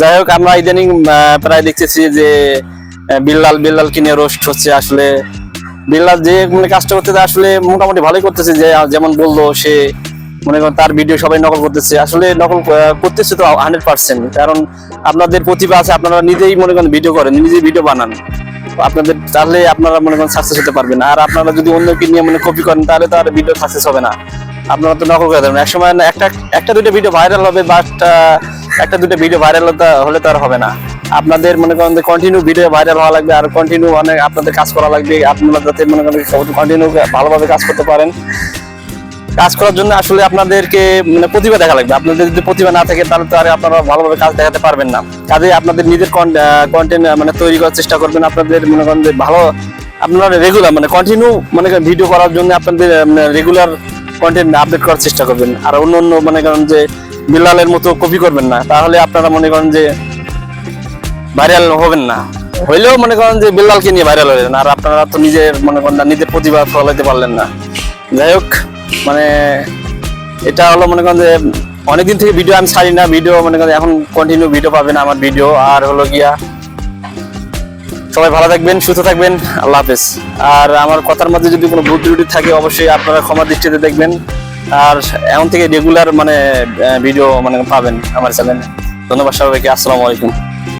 যাই হোক, আমরা ইদানিং প্রায় দেখতেছি যে বিল্লাল বিল্লাল কিনে রোস্ট হচ্ছে আসলে। বিল্লাল যে মানে কাজটা করতেছে আসলে মোটামুটি ভালোই করতেছে, যে যেমন বলল সে, মনে করেন তার ভিডিও সবাই নকল করতেছে। আসলে নকল করতেছে তো হান্ড্রেড পার্সেন্ট কারণ আপনাদের প্রতিভা আছে, আপনারা নিজেই মনে করেন ভিডিও করেন, নিজেই ভিডিও বানান। আপনাদের, তাহলে আপনারা মনে করেন সাকসেস হতে পারবেন। আর আপনারা যদি অন্যকে নিয়ে মানে কপি করেন, তাহলে তো আর ভিডিও সাকসেস হবে না। আপনারা তো নকল করে দেবেন। একসময় না, একটা একটা দুটো ভিডিও ভাইরাল হবে বাট একটা দুটো ভিডিও ভাইরাল হলে তো আর হবে না। আপনাদের মনে করেন কন্টিনিউ ভিডিও ভাইরাল হওয়া লাগবে, আর কন্টিনিউ অনেক আপনাদের কাজ করা লাগবে, আপনারা যাতে মনে করেন কন্টিনিউ ভালোভাবে কাজ করতে পারেন। কাজ করার জন্য আসলে আপনাদেরকে মানে প্রতিভা দেখা লাগবে। আপনাদের যদি প্রতিভা না থাকে, তাহলে তো আর আপনারা ভালোভাবে কাজ দেখাতে পারবেন না। কাজে আপনাদের নিজের কন্টেন্ট মানে তৈরি করার চেষ্টা করবেন। আপনাদের মনে করেন ভালো আপনারা রেগুলার মানে কন্টিনিউ মানে ভিডিও করার জন্য আপনাদের রেগুলার কন্টেন্ট আপডেট করার চেষ্টা করবেন। আর অন্য অন্য মনে করেন যে বিল্লালের মতো কপি করবেন না। তাহলে আপনারা মনে করেন যে ভাইরাল হবেন না। হইলেও মনে করেন যে বিল্লালকে নিয়ে ভাইরাল হলেন আর আপনারা তো নিজের মনে করেন না, নিজের প্রতিভা ফলাইতে পারলেন না। যাই হোক মানে এটা হলো মনে করেন যে অনেকদিন থেকে ভিডিও আমি ছাড়ি না। ভিডিও মনে করেন এখন কন্টিনিউ ভিডিও পাবেন আমার ভিডিও আর হলো গিয়া, সবাই ভালো থাকবেন, সুস্থ থাকবেন। আল্লাহ হাফেজ। আর আমার কথার মধ্যে যদি কোনো ভুল ত্রুটি থাকে, অবশ্যই আপনারা ক্ষমা দৃষ্টিতে দেখবেন। আর এখন থেকে রেগুলার মানে ভিডিও মানে পাবেন আমার চ্যানেলে ধন্যবাদ সবাইকে আসসালামু আলাইকুম।